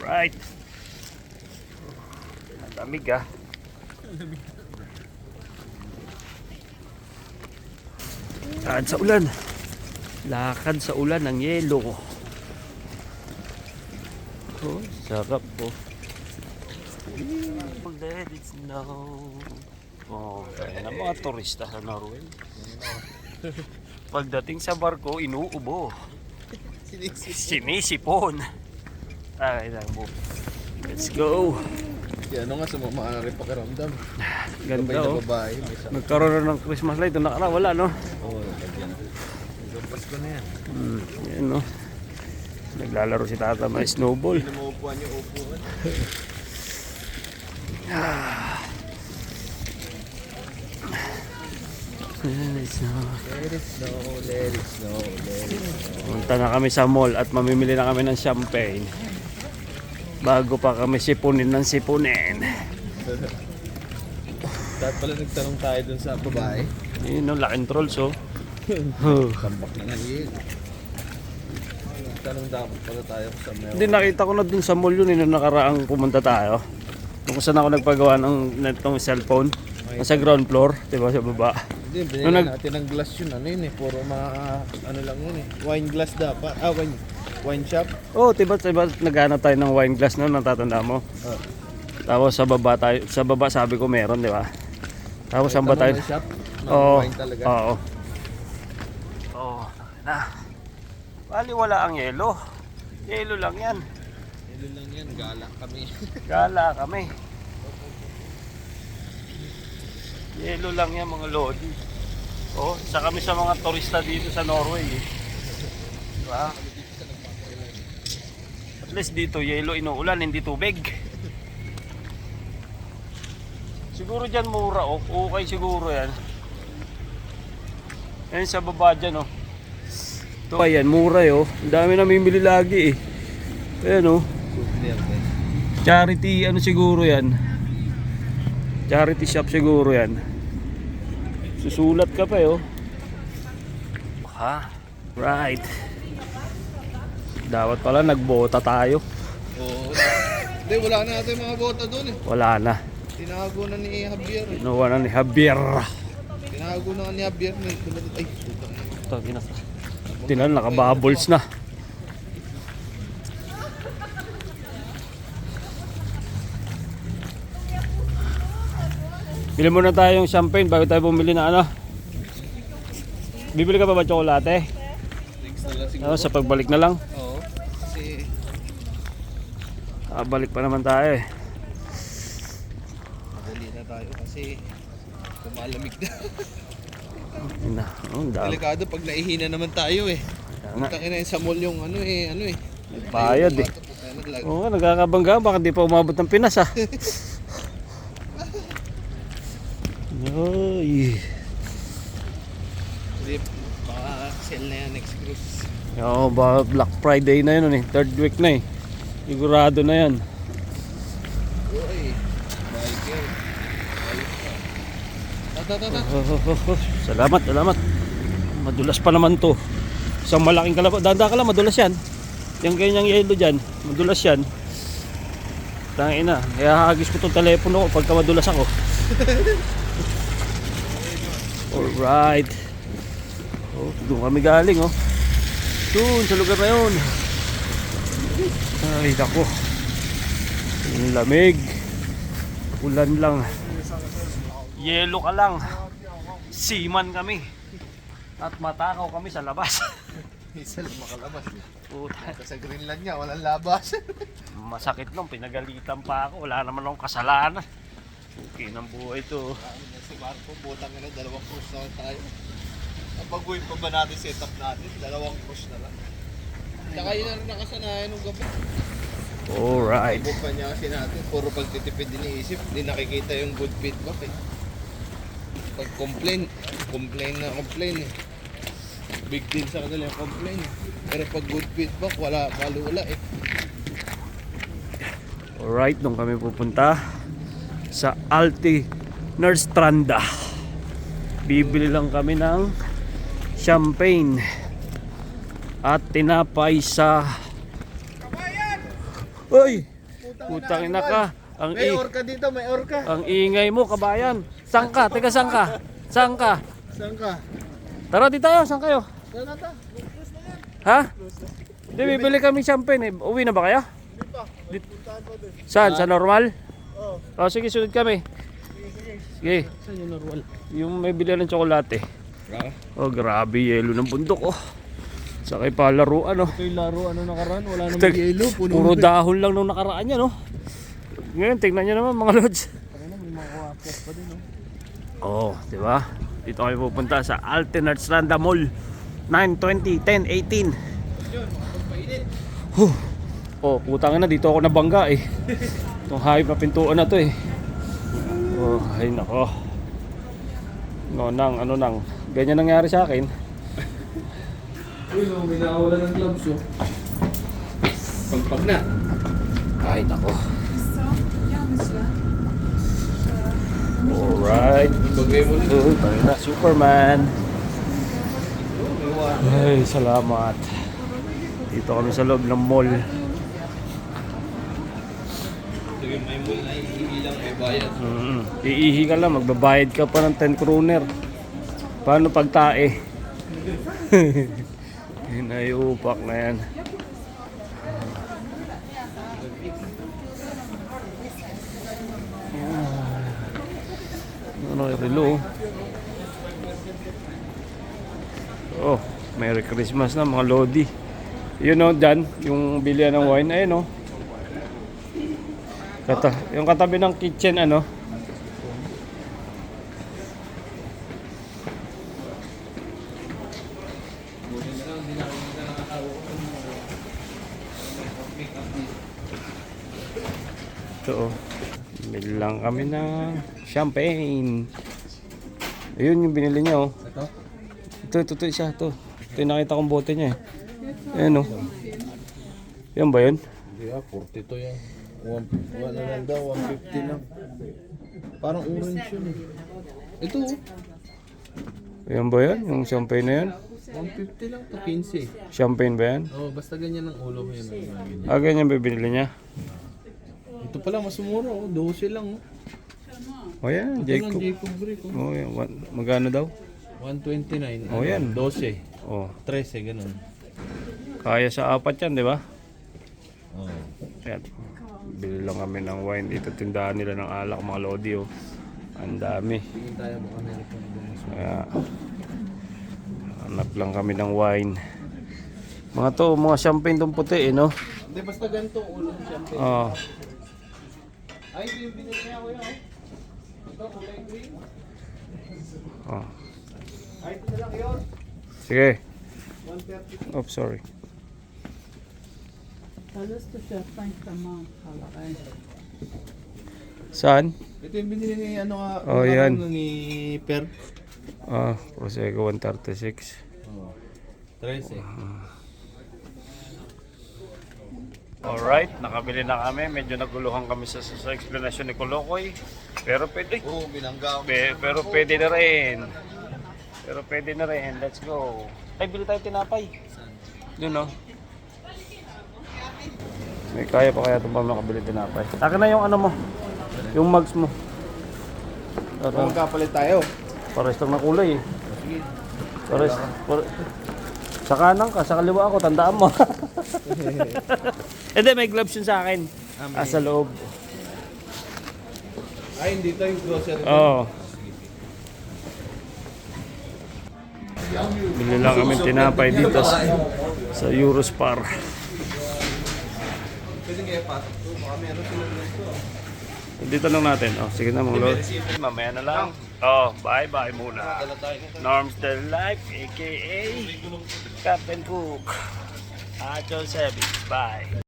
Alright. Lamig ah. Lakad sa ulan. Lakad sa ulan ng yelo. Oh, sarap po. Let it snow. Oh, kaya na mga turista sa Norway. Pagdating sa barko, inuubo. Sinisipon. Ay, lang po. Let's go. Yan ano nga sa mga maaari pakiramdam. Ganda Gabay na oh. babae. May sa... Nagkaroon na ng Christmas light. Doon nakara, wala no? Oo, oh, lagyan. Hanggang Pasko na yan. Hmm, yan no. Naglalaro si tata may snowball. Hindi na maupuan yung upuan. Let it snow. Let it snow, let it snow, let it snow. Punta na kami sa mall at mamimili na kami ng champagne. Bago pa kami sipunin ng sipunin. Dapat pala nagtanong tayo dun sa babae. Yun no, laking trolls oh. Tambak na yun. Nagtanong dapat pala tayo sa meron. Hindi nakita ko na dun sa mall yun eh, nung nakaraang pumunta tayo. Kung saan ako nagpagawa ng netong cellphone. Sa ground floor, di ba sa baba. Hindi, binili Nung nag- natin ng glass yun. Ano yun eh, puro mga ano lang yun eh. Wine glass dapat. Ah, wine, wine shop. Oh, diba, diba naghanap tayo ng wine glass noon, natatanda mo. Ah. Tapos sa baba tayo, sa baba sabi ko meron, di ba? Tapos saan ba tayo? Wine shop? Mga Oo. wine talaga. Oo. Oo. Na. Bali wala ang yelo. Yelo lang yan. Ilo lang yan, gala kami. Gala kami. Yelo lang yan mga lodi. Oh, isa kami sa mga turista dito sa Norway. Eh. Diba? At least dito yelo inuulan, hindi tubig. Siguro dyan mura oh. Okay siguro yan. Yan sa baba dyan oh. Ito ayan, mura eh, oh. Ang dami namimili lagi eh. Ayan oh. Charity, ano siguro yan? Charity shop siguro yan. Susulat ka pa eh, oh. Ha? Right. Dapat pala nagbota tayo. Oo. Hindi, wala na natin mga bota doon eh. Wala na. Tinago na ni Javier eh. Kinuha na ni Javier. Tinago na ni Javier ni Ay, putang ina. Ito, ginas. Tinan, na. Bili muna tayo yung champagne bago tayo bumili na ano. Bibili ka pa ba tsokolate? Na. Ano, sa pagbalik na lang. Oo. Kasi, Ah, balik pa naman tayo eh. madali na tayo kasi kumalamig na. Yun na. Oh, dami. Delikado pag naihina naman tayo eh. Putang ina sa mall yung ano eh, ano eh. Bayad eh. Ina, Oo nagkakabangga. Baka di pa umabot ng Pinas ah. Ay. Hindi, baka sell na yan next cruise. Oo, ba Black Friday na yun, eh. Third week na eh. Sigurado na yan. Uy, biker. Tata, tata. Oh, oh, oh, oh. Salamat, salamat. Madulas pa naman to. Isang malaking kalabaw. Danda ka lang, madulas yan. Yung ganyang yelo dyan, madulas yan. Tangin na. Kaya hagis ko tong telepono ko pagka madulas ako. Alright. Oh, doon kami galing oh. Doon, sa lugar na yun. Ay, nako. Ang lamig. Ulan lang. Yelo ka lang. Seaman kami. At matakaw kami sa labas. Isa lang makalabas. Puta, Kasi sa Greenland niya, walang labas. Masakit nung pinagalitan pa ako. Wala naman akong kasalanan. Okay ng buhay to. Marco, butang na dalawang cruise na lang tayo. Ang baguhin pa ba natin setup natin? Dalawang cruise na lang. Tsaka yun na rin nakasanayan nung gabi. Alright. Pag pa niya kasi natin, puro pagtitipid iniisip, hindi nakikita yung good feedback eh. Pag complain, complain na complain eh. Big deal sa kanila yung complain eh. Pero pag good feedback, wala, palo wala eh. Alright, doon kami pupunta sa Alti Nerstranda. Bibili lang kami ng champagne at tinapay sa Uy! Putang ina ka. Ang, May orca dito, may orca. ang ingay mo, kabayan. Saan ka? Teka, saan ka? Saan ka? Saan ka? Tara, di tayo. Saan kayo? Na ta? Ha? Hindi, bibili kami champagne eh. Uwi na ba kayo? Di- Saan? Sa normal? Oo. Oh, sige, sunod kami. Sige. Saan yung normal? Yung may bili ng tsokolate. Oh, grabe. Yelo ng bundok, oh. Sakay pa laruan, oh. Ito yung laro, ano nakaraan? Wala namang yelo. Puno Puro dahon lang nung nakaraan yan, oh. Ngayon, tingnan nyo naman, mga lods. Ano, may mga kawakas pa din, oh. Oh, di ba? Dito kami pupunta sa Alternate Stranda Mall. 9, 20, 10, 18. Huh. Oh, putang na dito ako nabangga eh. Itong hayop na pintuan na to eh. Oh, ay nako. No, nang, ano nang. Ganyan nangyari sa akin. Uy, no, may nakawala ng gloves, oh. Pagpag na. Ay nako. Myślę. Alright. Bagay mo na. Na, Superman. Ay, salamat. Dito kami sa loob ng mall. Sige, may mall na may bayad. Mm, iihi ka lang, magbabayad ka pa ng 10 kroner. Paano pag tae? Yun ay upak na yan. Ano yung relo? Oh, Merry Christmas na mga Lodi. Yun o, dyan, yung bilihan ng wine. Ayun o. Kata, yung katabi ng kitchen ano? Ito oh. Bili lang kami ng champagne. Ayun yung binili niya oh. Ito? Ito, ito, ito, isa, ito. Ito yung nakita kong bote niya eh. Ayan oh. Yan ba yun? Hindi ah, 40 to yan. One, one na lang daw, 150 lang. Parang orange yun eh. Ito oh, Yan ba yan? Yung champagne na yan? 150 lang to, 15. Champagne ba yan? Oh, basta ganyan ang ulo mo yun. ah, ganyan. Ah, ganyan ba binili niya? Ito pala, mas mura oh, 12 lang oh. O yan, Ito lang, Jacob. Jacob Brick oh. O yan, one- magkano daw? 129. Oh, yan. 12. Oh, 13, ganun. kaya sa apat yan, di ba? Oh. Yan. Bili lang kami ng wine dito. Tindahan nila ng alak, mga lodi, oh. Ang dami. Kaya, hanap lang kami ng wine. Mga to, mga champagne tong puti, eh, no? Hindi, basta ganito ulo champagne. Oh, Ay, ito yung binili niya kuya. Ito, kulay green. oh. Ay, ito na lang yun. Sige. 130. Oh, sorry. Har lust att köpa en kamankallarej. Saan? Ito yung binili ni ano nga, Oh, yan. ano, ni Per. Ah, Prosecco 136. Oh. 13. Alright, nakabili na kami. Medyo naguluhan kami sa, sa, sa explanation ni Kolokoy. Pero pwede. Oo, oh, binangga. Pe- pero pwede na rin. Pero pwede na rin. Let's go. Ay, bili tayo tinapay. Doon, no? May kaya pa kaya itong pa makabili tinapay. Akin na yung ano mo. Yung mugs mo. Kung Ito, magkapalit tayo. pares lang na kulay eh. Sige. Pares. Par sa kanan ka, sa kaliwa ako, tandaan mo. Hindi, may gloves yun sa akin. Ah, sa loob. Ay, hindi tayo yung grocery. Oo. Bili lang kami tinapay dito sa, sa Eurospar. Pwede kaya pasok to. Baka meron silang ganito. Dito lang natin. Oh, sige na mga lord. Mamaya na lang. Oh, bye-bye muna. Norms the Life, aka Captain Cook. Acho Sebi. Bye.